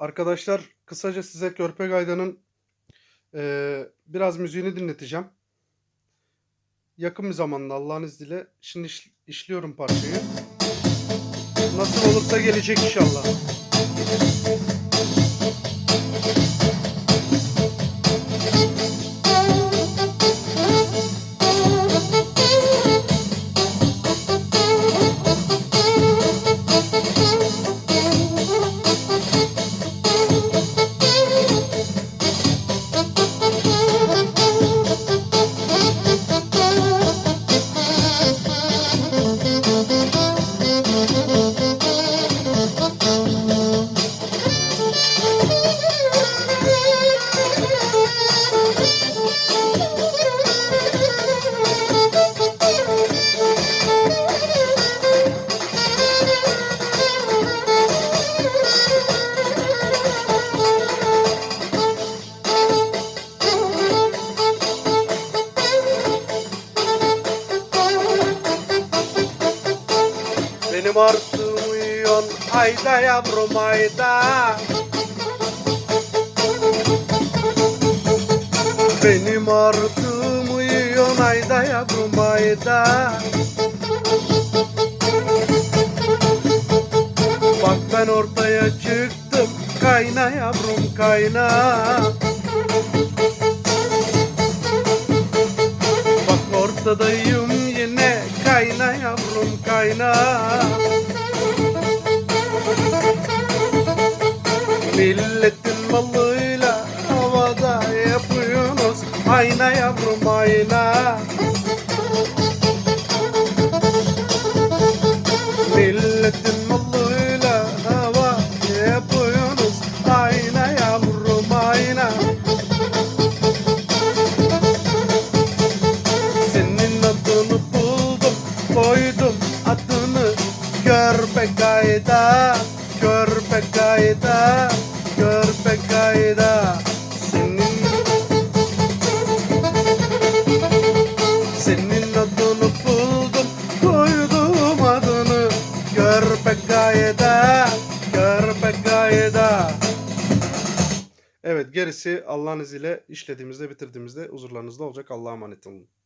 Arkadaşlar kısaca size Körpe Gayda'nın eee, biraz müziğini dinleteceğim. Yakın bir zamanda Allah'ın izniyle. Şimdi iş- işliyorum parçayı. Nasıl olursa gelecek inşallah. Benim artım uyuyon ayda yavrum ayda. Benim artım uyuyon ayda yavrum ayda. Bak ben ortaya çıktım kayna yavrum kayna. Bak ortadayım yavrum kayna. Milletin malıyla havada yapıyorsunuz ayna yavrum ayna. Kayda, körpe kayda, körpe kayda Senin Senin adını buldum, koydum adını Körpe kayda, körpe kayda Evet gerisi Allah'ın izniyle işlediğimizde bitirdiğimizde huzurlarınızda olacak. Allah'a emanet olun.